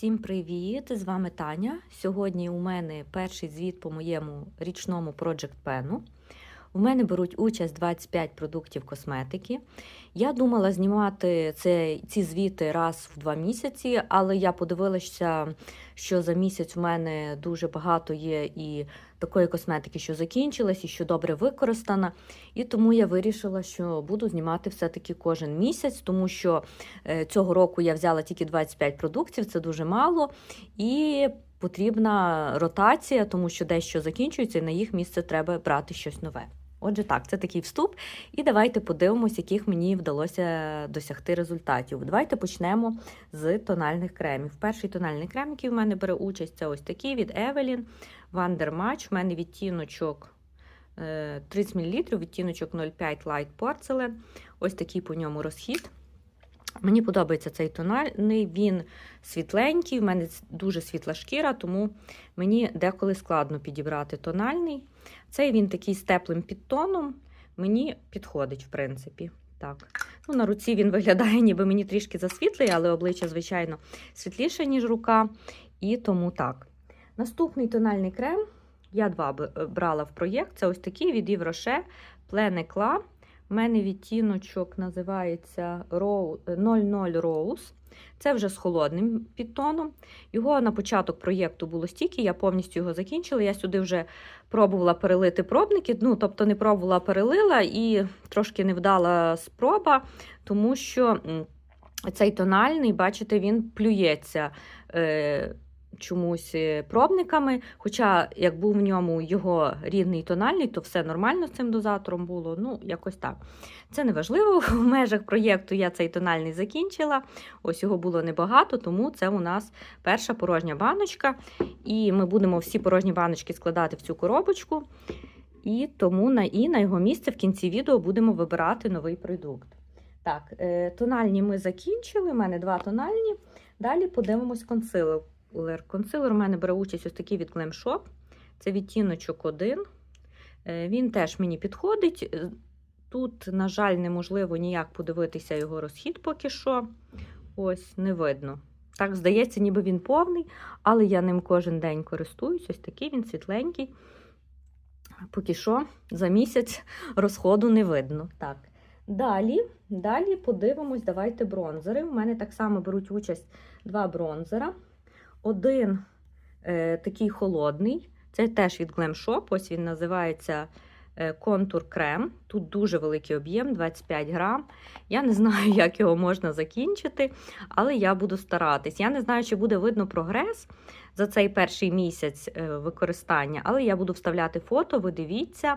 Всім привіт! З вами Таня. Сьогодні у мене перший звіт по моєму річному Project Pen. У мене беруть участь 25 продуктів косметики. Я думала знімати це, ці звіти раз в два місяці, але я подивилася, що за місяць у мене дуже багато є і такої косметики, що закінчилась, і що добре використана. І тому я вирішила, що буду знімати все-таки кожен місяць, тому що е, цього року я взяла тільки 25 продуктів, це дуже мало. І потрібна ротація, тому що дещо закінчується, і на їх місце треба брати щось нове. Отже, так, це такий вступ. І давайте подивимось, яких мені вдалося досягти результатів. Давайте почнемо з тональних кремів. Перший тональний крем, який в мене бере участь, це ось такий від Evelyn Wonder В мене відтіночок е, 30 мл, відтіночок 05 Light Porcelain. Ось такий по ньому розхід. Мені подобається цей тональний, він світленький, в мене дуже світла шкіра, тому мені деколи складно підібрати тональний. Цей він такий з теплим підтоном, мені підходить, в принципі. Так. Ну, На руці він виглядає, ніби мені трішки засвітлий, але обличчя, звичайно, світліше, ніж рука. І тому так. Наступний тональний крем я два брала в проєкт. Це ось такий від Plein Eclat. У мене відтіночок називається 00 Rose. Це вже з холодним підтоном. Його на початок проєкту було стільки, я повністю його закінчила. Я сюди вже пробувала перелити пробники, ну, тобто не пробувала, перелила і трошки невдала спроба, тому що цей тональний, бачите, він плюється. Е чомусь пробниками. Хоча, як був в ньому його рідний тональний, то все нормально з цим дозатором було. Ну, якось так. Це не важливо. В межах проєкту я цей тональний закінчила. Ось його було небагато, тому це у нас перша порожня баночка. І ми будемо всі порожні баночки складати в цю коробочку. І тому на і на його місце в кінці відео будемо вибирати новий продукт. Так, тональні ми закінчили. У мене два тональні. Далі подивимось консилер. Консилер у мене бере участь ось такий від Glam Shop. Це відтіночок 1. Він теж мені підходить. Тут, на жаль, неможливо ніяк подивитися його розхід поки що. Ось, не видно. Так, здається, ніби він повний, але я ним кожен день користуюсь. Ось такий він світленький. Поки що за місяць розходу не видно. Так. Далі, далі подивимось, давайте бронзери. У мене так само беруть участь два бронзера. Один е, такий холодний, це теж від Glam Shop, ось він називається контур крем. Тут дуже великий об'єм, 25 грам. Я не знаю, як його можна закінчити, але я буду старатись. Я не знаю, чи буде видно прогрес за цей перший місяць е, використання, але я буду вставляти фото, ви дивіться.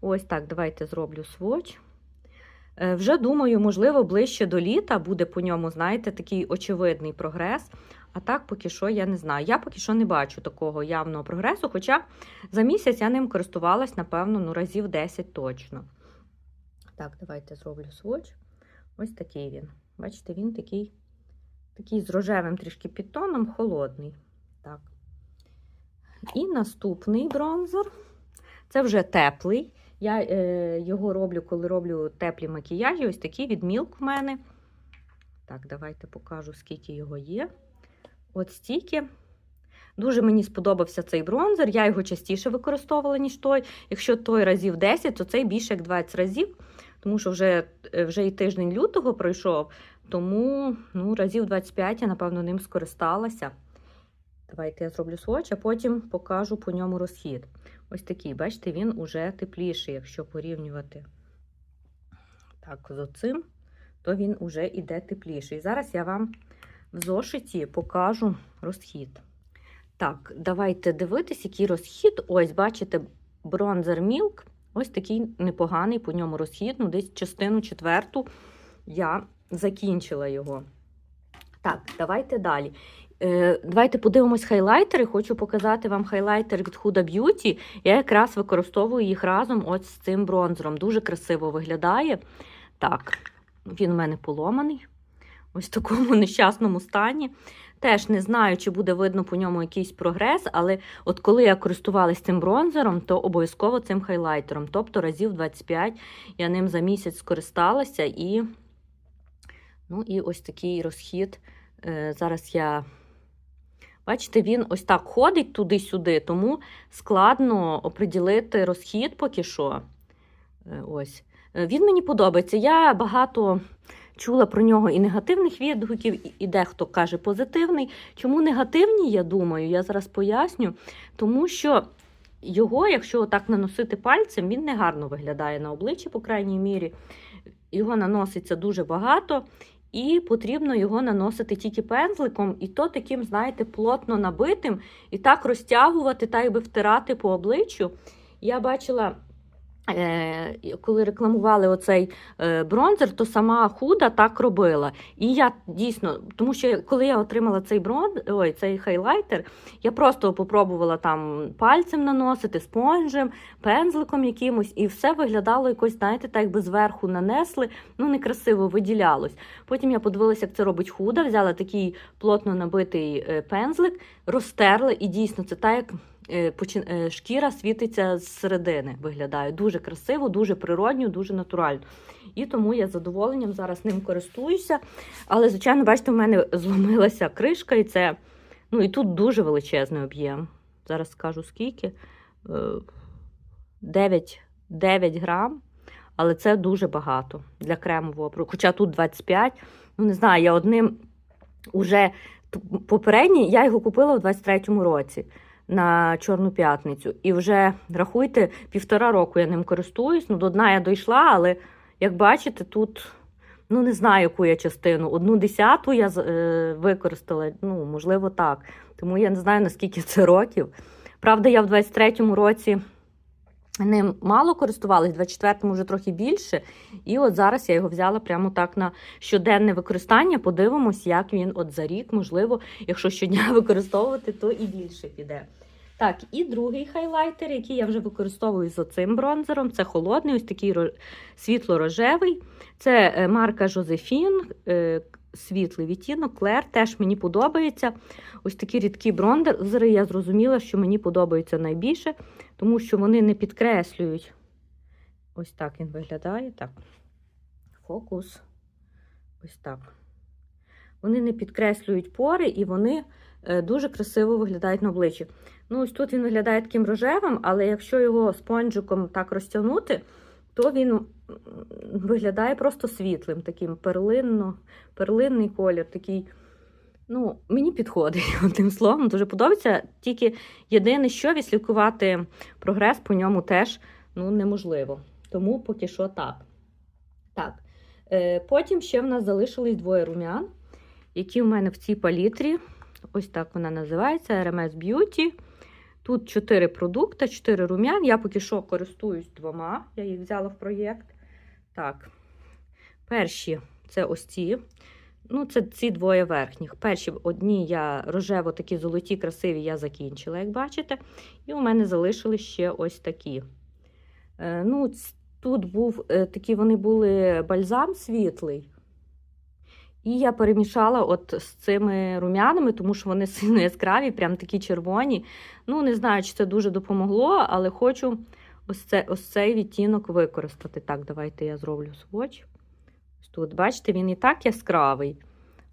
Ось так, давайте зроблю своч. Е, вже думаю, можливо, ближче до літа буде по ньому, знаєте, такий очевидний прогрес. А так, поки що, я не знаю. Я поки що не бачу такого явного прогресу, хоча за місяць я ним користувалась, напевно, ну, разів 10 точно. Так, давайте зроблю своч. Ось такий він. Бачите, він такий такий з рожевим трішки підтоном, холодний. Так. І наступний бронзер. Це вже теплий. Я е, його роблю, коли роблю теплі макіяжі. Ось такий від Milk в мене. Так, давайте покажу, скільки його є. От стільки. Дуже мені сподобався цей бронзер. Я його частіше використовувала, ніж той. Якщо той разів 10, то цей більше як 20 разів, тому що вже вже і тиждень лютого пройшов, тому ну, разів 25 я, напевно, ним скористалася. Давайте я зроблю своч, а потім покажу по ньому розхід. Ось такий, бачите, він уже тепліший, якщо порівнювати так, з оцим, то він уже іде тепліший. Зараз я вам в зошиті покажу розхід. Так, давайте дивитись, який розхід. Ось, бачите, бронзер Milk. Ось такий непоганий по ньому розхід. Ну, десь частину четверту я закінчила його. Так, давайте далі. Е, Давайте подивимось хайлайтери. Хочу показати вам хайлайтер від Huda Beauty. Я якраз використовую їх разом ось з цим бронзером. Дуже красиво виглядає. Так, він у мене поломаний ось в такому нещасному стані. Теж не знаю, чи буде видно по ньому якийсь прогрес, але от коли я користувалася цим бронзером, то обов'язково цим хайлайтером. Тобто разів 25 я ним за місяць скористалася і ну, і ось такий розхід. Е, зараз я Бачите, він ось так ходить туди-сюди, тому складно оприділити розхід поки що. Е, Ось. Е, Він мені подобається. Я багато чула про нього і негативних відгуків, і- дехто каже позитивний. Чому негативні, я думаю, я зараз поясню. Тому що його, якщо так наносити пальцем, він не гарно виглядає на обличчі, по крайній мірі. Його наноситься дуже багато, і потрібно його наносити тільки пензликом, і то таким, знаєте, плотно набитим, і так розтягувати, так якби втирати по обличчю. Я бачила. Е, коли рекламували оцей е, бронзер, то сама худа так робила. І я дійсно, тому що коли я отримала цей брон, ой, цей хайлайтер, я просто попробувала там пальцем наносити, спонжем, пензликом якимось, і все виглядало якось, знаєте, так якби зверху нанесли, ну некрасиво виділялось. Потім я подивилася, як це робить худа, взяла такий плотно набитий е, пензлик, розтерла, і дійсно це так, як шкіра світиться з середини, виглядає дуже красиво, дуже природньо, дуже натурально. І тому я з задоволенням зараз ним користуюся. Але, звичайно, бачите, в мене зломилася кришка, і це ну і тут дуже величезний об'єм. Зараз скажу скільки. Е, 9, 9 грам, але це дуже багато для кремового продукту. Хоча тут 25. Ну, не знаю, я одним уже попередній, я його купила у 23-му році на Чорну п'ятницю. І вже рахуйте, півтора року я ним користуюсь. Ну, до дна я дійшла, але як бачите, тут. Ну, не знаю, яку я частину. Одну десяту я е, використала, ну, можливо, так. Тому я не знаю, наскільки це років. Правда, я в 23-му році ним мало користувалась, в 24-му вже трохи більше. І от зараз я його взяла прямо так на щоденне використання. Подивимось, як він от за рік, можливо, якщо щодня використовувати, то і більше піде. Так, і другий хайлайтер, який я вже використовую з оцим бронзером, це холодний, ось такий світло-рожевий. Це е, марка Жозефін, світлий відтінок, Клер, теж мені подобається. Ось такі рідкі бронзери, я зрозуміла, що мені подобаються найбільше, тому що вони не підкреслюють. Ось так він виглядає. Так. Фокус. Ось так. Вони не підкреслюють пори і вони е, дуже красиво виглядають на обличчі. Ну, ось тут він виглядає таким рожевим, але якщо його спонжиком так розтягнути, то він виглядає просто світлим, таким перлинно, перлинний колір, такий. Ну, мені підходить одним словом, дуже подобається. Тільки єдине, що відслідкувати прогрес по ньому теж ну, неможливо. Тому поки що так. Так. Е, потім ще в нас залишились двоє румян, які в мене в цій палітрі. Ось так вона називається RMS Beauty. Тут 4 продукти, 4 рум'ян. Я поки що користуюсь двома. Я їх взяла в проєкт. Так. Перші це ось ці. Ну, це ці двоє верхніх. Перші одні я рожево такі золоті, красиві, я закінчила, як бачите. І у мене залишились ще ось такі. Е, ну, тут був е, такі, вони були бальзам світлий. І я перемішала от з цими рум'янами, тому що вони сильно яскраві, прям такі червоні. Ну, не знаю, чи це дуже допомогло, але хочу ось, це, ось цей відтінок використати. Так, давайте я зроблю своч. Ось Тут, бачите, він і так яскравий,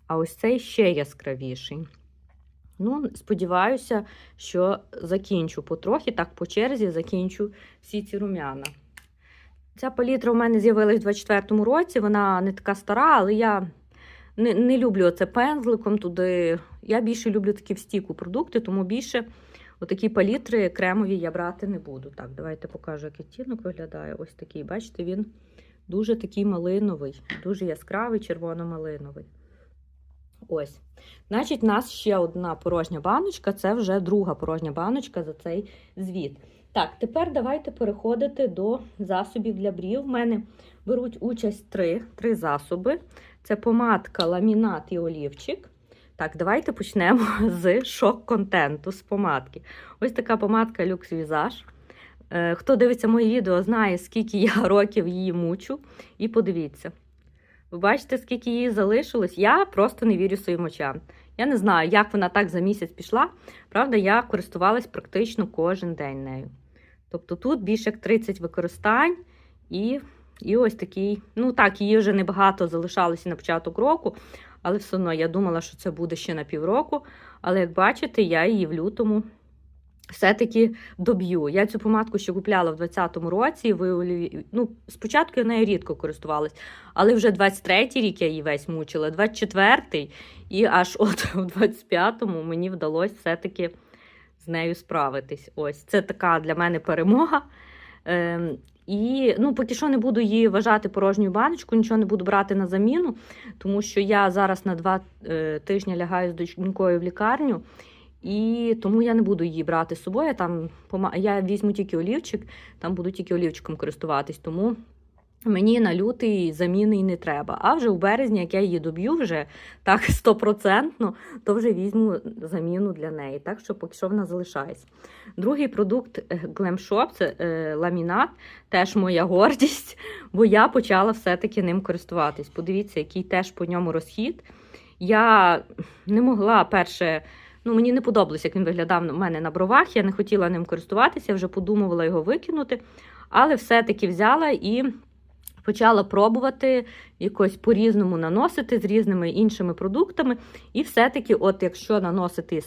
а ось цей ще яскравіший. Ну, сподіваюся, що закінчу потрохи, так по черзі закінчу всі ці рум'яна. Ця палітра у мене з'явилась у 24-му році, вона не така стара, але я не, не люблю оце пензликом туди. Я більше люблю такі в стіку продукти, тому більше отакі палітри кремові я брати не буду. Так, давайте покажу, як відтінок виглядає. Ось такий, бачите, він дуже такий малиновий, дуже яскравий, червоно-малиновий. Ось. Значить, у нас ще одна порожня баночка, це вже друга порожня баночка за цей звіт. Так, тепер давайте переходити до засобів для брів. В мене беруть участь три, три засоби: це помадка, ламінат і олівчик. Так, давайте почнемо з шок-контенту, з помадки. Ось така помадка Lux Visage. Е, Хто дивиться мої відео, знає, скільки я років її мучу. І подивіться. Ви бачите, скільки її залишилось? Я просто не вірю своїм очам. Я не знаю, як вона так за місяць пішла. Правда, я користувалась практично кожен день нею. Тобто тут більше як 30 використань, і, і ось такий. Ну так, її вже небагато залишалося на початок року, але все одно я думала, що це буде ще на півроку. Але як бачите, я її в лютому все-таки доб'ю. Я цю помадку ще купляла в 2020 році. Ви, ну, спочатку я нею рідко користувалась, але вже 23-й рік я її весь мучила, 24-й, і аж от в 25-му мені вдалося все-таки з нею справитись. Ось це така для мене перемога. І ну, поки що не буду її вважати порожньою баночкою, нічого не буду брати на заміну, тому що я зараз на два е, тижні лягаю з дочкою в лікарню, і тому я не буду її брати з собою. Я Там я візьму тільки олівчик, там буду тільки олівчиком користуватись. Тому мені на лютий заміни й не треба. А вже у березні, як я її доб'ю, вже так стопроцентно, то вже візьму заміну для неї. Так що поки що вона залишається. Другий продукт е, Glam Shop – це е, ламінат, теж моя гордість, бо я почала все-таки ним користуватись. Подивіться, який теж по ньому розхід. Я не могла перше. Ну, мені не подобалось, як він виглядав у мене на бровах. Я не хотіла ним користуватися, вже подумувала його викинути, але все-таки взяла і почала пробувати якось по-різному наносити з різними іншими продуктами. І все-таки, от якщо наносити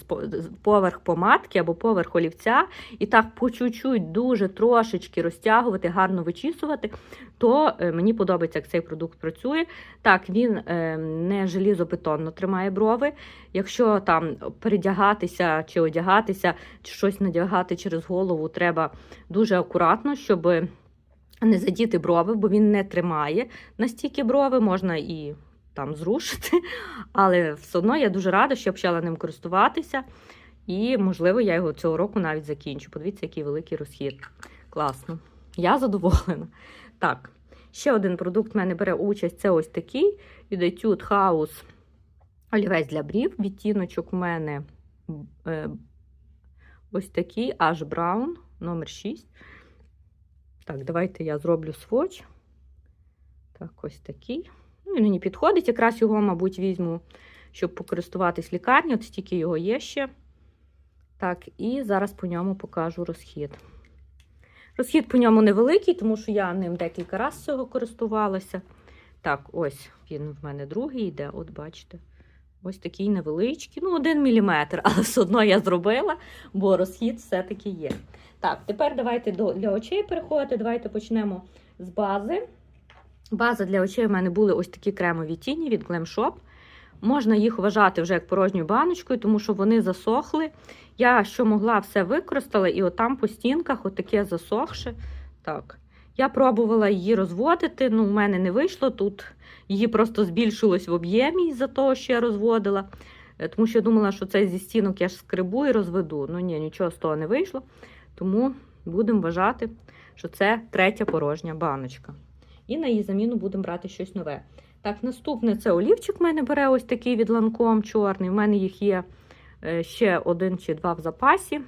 поверх помадки або поверх олівця, і так по чуть-чуть дуже трошечки розтягувати, гарно вичісувати, то е, мені подобається, як цей продукт працює. Так, він е, не желізобетонно тримає брови. Якщо там передягатися чи одягатися, чи щось надягати через голову, треба дуже акуратно, щоб не задіти брови, бо він не тримає настільки брови, можна і там зрушити. Але все одно я дуже рада, що я почала ним користуватися. І, можливо, я його цього року навіть закінчу. Подивіться, який великий розхід. Класно. Я задоволена. Так, ще один продукт в мене бере участь. Це ось такий від Etude House олівець для брів. Відтіночок у мене е, ось такий Аж Brown, номер 6. Так, давайте я зроблю сводч. Так, ось такий. Ну, він мені підходить. Якраз його, мабуть, візьму, щоб покористуватись в лікарні. От стільки його є ще. Так, і зараз по ньому покажу розхід. Розхід по ньому невеликий, тому що я ним декілька разів цього користувалася. Так, ось він в мене другий йде, от бачите. Ось такий невеличкий, ну, один міліметр, але все одно я зробила, бо розхід все-таки є. Так, тепер давайте до, для очей переходити. Давайте почнемо з бази. База для очей у мене були ось такі кремові тіні від Glam Shop. Можна їх вважати вже як порожньою баночкою, тому що вони засохли. Я що могла, все використала, і отам по стінках отаке засохше. Так. Я пробувала її розводити, ну, в мене не вийшло. Тут її просто збільшилось в об'ємі за того, що я розводила. Е, Тому що я думала, що це зі стінок я ж скребу і розведу. Ну ні, нічого з того не вийшло. Тому будемо вважати, що це третя порожня баночка. І на її заміну будемо брати щось нове. Так, наступне це олівчик в мене бере ось такий від ланком чорний. У мене їх є е, ще один чи два в запасі.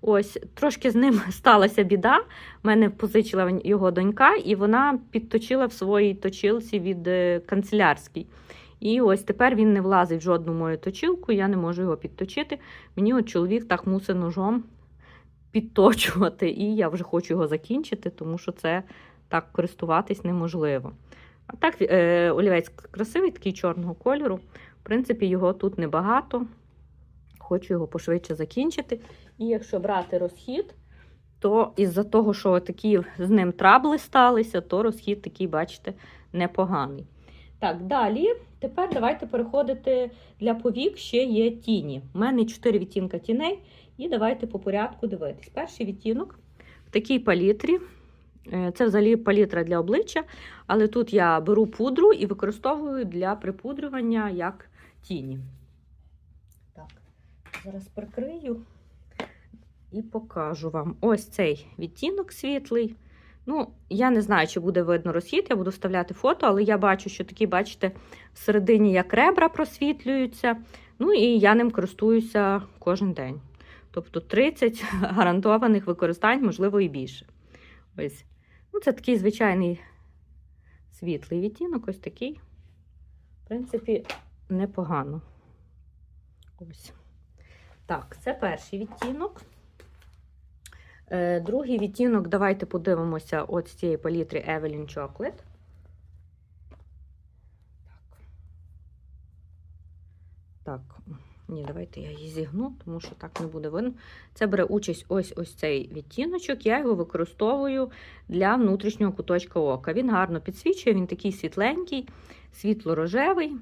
Ось, трошки з ним сталася біда. Мене позичила його донька, і вона підточила в своїй точилці від е, канцелярській. І ось тепер він не влазить в жодну мою точилку, я не можу його підточити. Мені от чоловік так мусить ножом підточувати, і я вже хочу його закінчити, тому що це так користуватись неможливо. А так, е, олівець красивий, такий чорного кольору. В принципі, його тут небагато. Хочу його пошвидше закінчити. І якщо брати розхід, то із-за того, що такі з ним трабли сталися, то розхід такий, бачите, непоганий. Так, далі. Тепер давайте переходити для повік, ще є тіні. У мене 4 відтінка тіней, і давайте по порядку дивитись. Перший відтінок в такій палітрі. Е, Це взагалі палітра для обличчя, але тут я беру пудру і використовую для припудрювання як тіні. Так, зараз прикрию і покажу вам. Ось цей відтінок світлий. Ну, я не знаю, чи буде видно розхід, я буду вставляти фото, але я бачу, що такі, бачите, всередині як ребра просвітлюються. Ну і я ним користуюся кожен день. Тобто 30 гарантованих використань, можливо, і більше. Ось. Ну, це такий звичайний світлий відтінок, ось такий. В принципі, непогано. Ось. Так, це перший відтінок. Е, другий відтінок, давайте подивимося от з цієї палітри Evelyn Chocolate. Так, ні, давайте я її зігну, тому що так не буде видно. Це бере участь ось ось цей відтіночок. Я його використовую для внутрішнього куточка ока. Він гарно підсвічує, він такий світленький, світло-рожевий.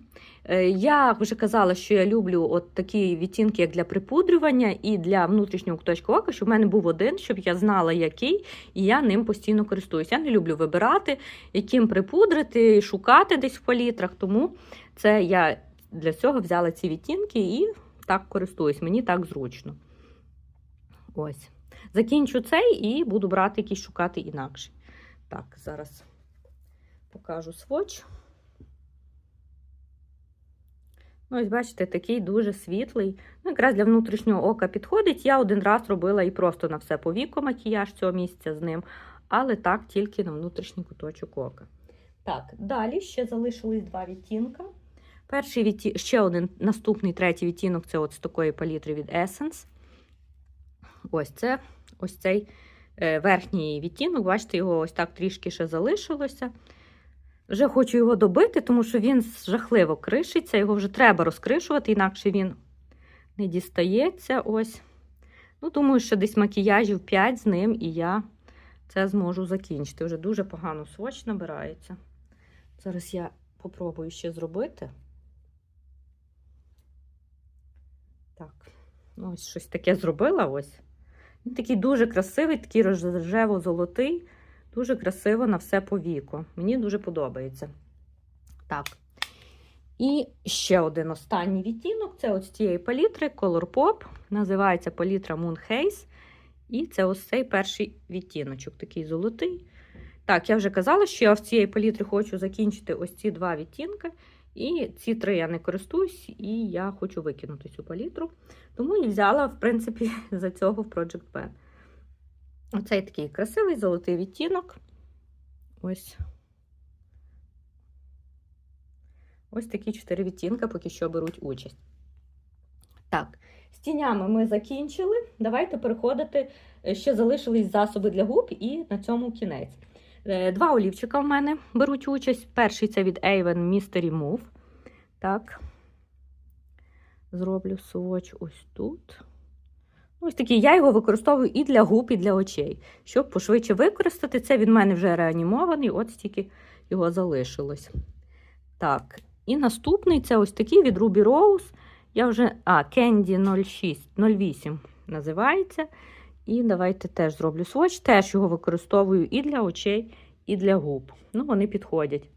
Е, Я вже казала, що я люблю от такі відтінки, як для припудрювання і для внутрішнього куточка ока, щоб в мене був один, щоб я знала, який, і я ним постійно користуюся. Я не люблю вибирати, яким припудрити, шукати десь в палітрах. Тому це я для цього взяла ці відтінки і так користуюсь. Мені так зручно. Ось. Закінчу цей і буду брати якийсь шукати інакше. Так, зараз покажу сводч. Ну, ось, бачите, такий дуже світлий. Ну, якраз для внутрішнього ока підходить. Я один раз робила і просто на все повіку макіяж цього місяця з ним, але так тільки на внутрішній куточок ока. Так, далі ще залишились два відтінка. Перший відті... ще один наступний третій відтінок це от з такої палітри від Essence. Ось це ось цей е, верхній відтінок. Бачите, його ось так трішки ще залишилося. Вже хочу його добити, тому що він жахливо кришиться, його вже треба розкришувати, інакше він не дістається. Ось. Ну, Думаю, що десь макіяжів 5 з ним, і я це зможу закінчити. Вже дуже погано своч набирається. Зараз я попробую ще зробити. Так, ну ось щось таке зробила ось. Він такий дуже красивий, такий рожево-золотий, дуже красиво на все по віку. Мені дуже подобається. Так. І ще один останній відтінок це ось цієї палітри Color Pop. Називається палітра Moon Haze. І це ось цей перший відтіночок, такий золотий. Так, я вже казала, що я в цієї палітри хочу закінчити ось ці два відтінки. І ці три я не користуюсь, і я хочу викинути цю палітру. Тому і взяла, в принципі, за цього в Project Pen. Оцей такий красивий золотий відтінок. Ось. Ось такі чотири відтінка поки що беруть участь. Так, з тінями ми закінчили. Давайте переходити. Ще залишились засоби для губ, і на цьому кінець. Два олівчика в мене беруть участь. Перший це від Avon Mystery Move. Так, зроблю сводч ось тут. Ось такий, я його використовую і для губ, і для очей. Щоб пошвидше використати, це від мене вже реанімований, от стільки його залишилось. Так, і наступний це ось такий від Ruby Rose. Я вже, а, Candy 06, 08 називається. І давайте теж зроблю сводч. Теж його використовую і для очей, і для губ. Ну, вони підходять.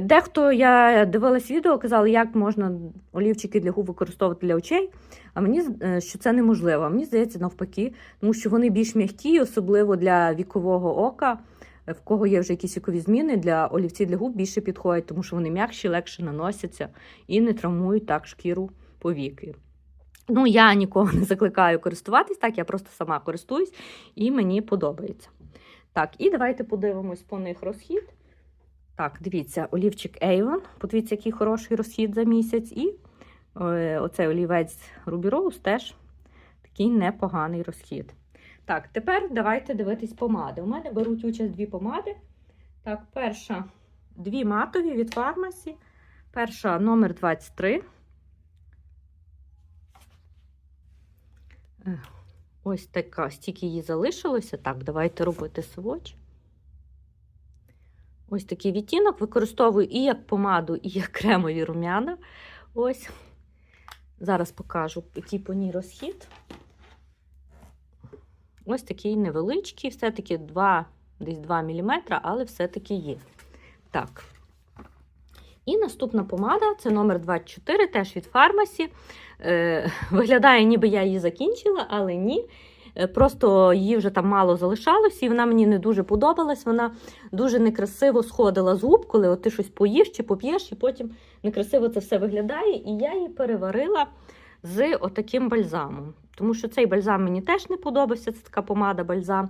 Дехто я дивилась відео, казали, як можна олівчики для губ використовувати для очей. А мені що це неможливо. Мені здається, навпаки, тому що вони більш м'які, особливо для вікового ока, в кого є вже якісь вікові зміни, для олівців для губ більше підходять, тому що вони м'якші, легше наносяться і не травмують так шкіру повіки. Ну, я нікого не закликаю користуватись, так, я просто сама користуюсь і мені подобається. Так, і давайте подивимось по них розхід. Так, дивіться, олівчик Avon. Подивіться, який хороший розхід за місяць. І е, оцей олівець Ruby Rose теж такий непоганий розхід. Так, тепер давайте дивитись помади. У мене беруть участь дві помади. Так, перша дві матові від фармасі. Перша номер 23. Ось така, стільки її залишилося. Так, давайте робити сводч. Ось такий відтінок використовую і як помаду, і як кремові рум'яна. Ось. Зараз покажу, який по ній розхід. Ось такий невеличкий, все-таки 2, десь 2 мм, але все-таки є. Так. І наступна помада це номер 24, теж від фармасі. Е, Виглядає, ніби я її закінчила, але ні. Просто її вже там мало залишалось, і вона мені не дуже подобалась. Вона дуже некрасиво сходила з губ, коли от ти щось поїш чи поп'єш, і потім некрасиво це все виглядає. І я її переварила з отаким бальзамом. Тому що цей бальзам мені теж не подобався, це така помада бальзам.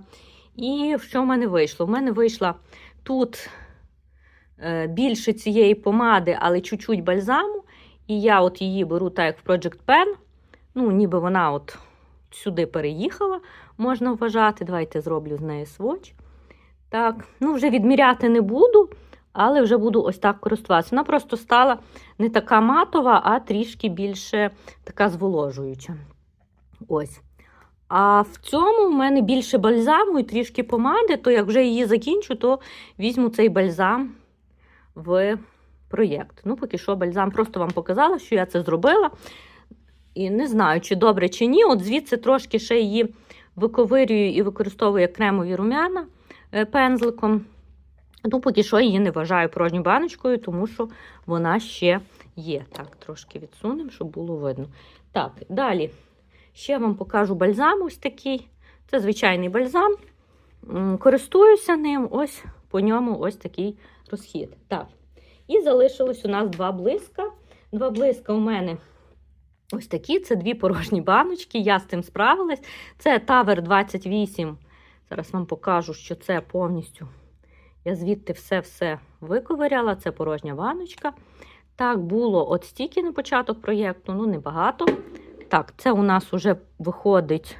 І що в мене вийшло? У мене вийшла тут е, більше цієї помади, але чуть-чуть бальзаму. І я от її беру так, як в Project Pen. Ну, ніби вона от сюди переїхала, можна вважати. Давайте зроблю з неї сводч. Так, ну вже відміряти не буду, але вже буду ось так користуватися. Вона просто стала не така матова, а трішки більше така зволожуюча. Ось. А в цьому в мене більше бальзаму і трішки помади, то як вже її закінчу, то візьму цей бальзам в проєкт. Ну, поки що бальзам просто вам показала, що я це зробила. І не знаю, чи добре, чи ні. От звідси трошки ще її виковирюю і використовую як кремові рум'яна е, пензликом. Ну, поки що її не вважаю порожньою баночкою, тому що вона ще є. Так, трошки відсунемо, щоб було видно. Так, далі. Ще вам покажу бальзам ось такий. Це звичайний бальзам. Користуюся ним, ось по ньому ось такий розхід. Так. І залишилось у нас два блиска. Два блиска у мене ось такі. Це дві порожні баночки. Я з цим справилась. Це Тавер 28. Зараз вам покажу, що це повністю. Я звідти все-все виковиряла. Це порожня баночка. Так, було от стільки на початок проєкту, ну небагато. Так, це у нас вже виходить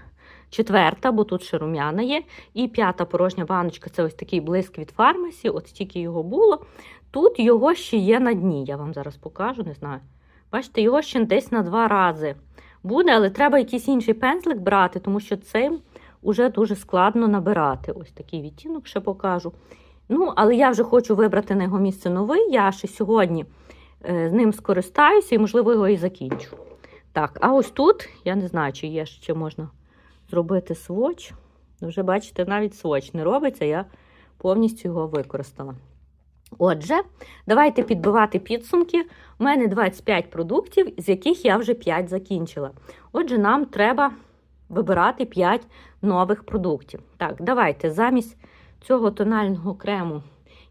четверта, бо тут ще рум'яна є. І п'ята порожня баночка це ось такий блиск від фармасі, от стільки його було. Тут його ще є на дні. Я вам зараз покажу, не знаю. Бачите, його ще десь на два рази буде, але треба якийсь інший пензлик брати, тому що цим уже дуже складно набирати. Ось такий відтінок ще покажу. Ну, але я вже хочу вибрати на його місце новий. Я ще сьогодні е, з ним скористаюся і, можливо, його і закінчу. Так, а ось тут, я не знаю, чи є ще можна зробити своч. Ну, Вже бачите, навіть своч не робиться, я повністю його використала. Отже, давайте підбивати підсумки. У мене 25 продуктів, з яких я вже 5 закінчила. Отже, нам треба вибирати 5 нових продуктів. Так, давайте замість цього тонального крему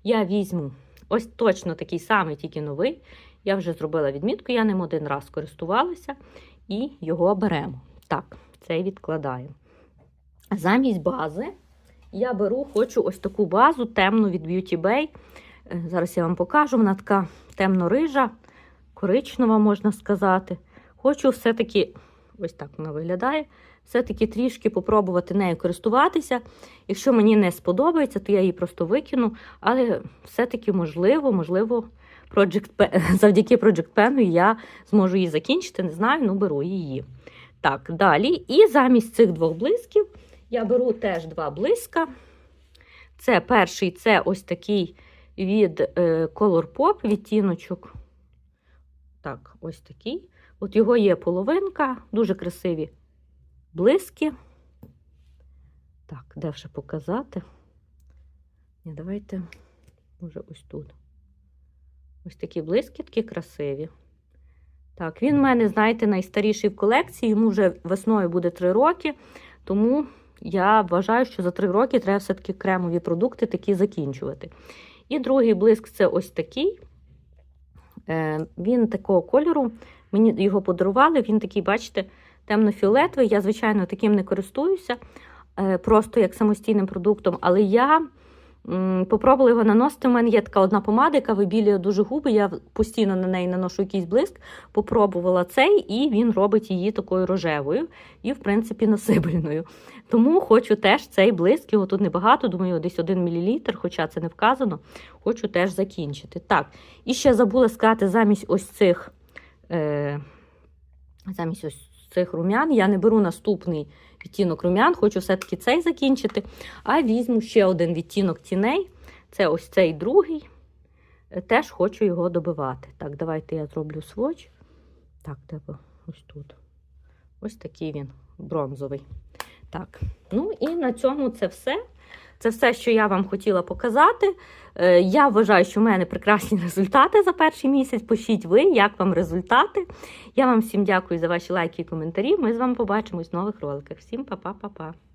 я візьму ось точно такий самий, тільки новий. Я вже зробила відмітку, я ним один раз користувалася і його беремо. Так, цей відкладаю. Замість бази я беру, хочу ось таку базу темну від Beauty Bay. Зараз я вам покажу. Вона така темно-рижа, коричнева, можна сказати. Хочу все-таки, ось так вона виглядає, все-таки трішки попробувати нею користуватися. Якщо мені не сподобається, то я її просто викину. Але все-таки можливо, можливо, Project Pen, завдяки Project Pen я зможу її закінчити. Не знаю, ну беру її. Так, далі. І замість цих двох блисків я беру теж два блиска. Це перший це ось такий від е, Color Pop відтіночок. Так, ось такий. От його є половинка, дуже красиві блиски. Так, де вже показати? Ні, давайте, може, ось тут. Ось такі блискітки красиві. Так, він в мене, знаєте, найстаріший в колекції, йому вже весною буде 3 роки. Тому я вважаю, що за 3 роки треба все-таки кремові продукти такі закінчувати. І другий блиск це ось такий. Е, Він такого кольору. Мені його подарували. Він такий, бачите, темно-фіолетовий. Я, звичайно, таким не користуюся, е, просто як самостійним продуктом. Але я попробувала його наносити. У мене є така одна помада, яка вибілює дуже губи. Я постійно на неї наношу якийсь блиск. Попробувала цей, і він робить її такою рожевою і, в принципі, насибельною. Тому хочу теж цей блиск, його тут небагато, думаю, десь 1 мл, хоча це не вказано. Хочу теж закінчити. Так, і ще забула сказати, замість ось цих. Е, замість ось цих рум'ян я не беру наступний відтінок рум'ян, хочу все-таки цей закінчити. А візьму ще один відтінок тіней. Це ось цей другий. Теж хочу його добивати. Так, давайте я зроблю своч. Так, де ось тут. Ось такий він бронзовий. Так, ну і на цьому це все. Це все, що я вам хотіла показати. Е, Я вважаю, що в мене прекрасні результати за перший місяць. Пишіть ви, як вам результати. Я вам всім дякую за ваші лайки і коментарі. Ми з вами побачимось в нових роликах. Всім па-па-па-па.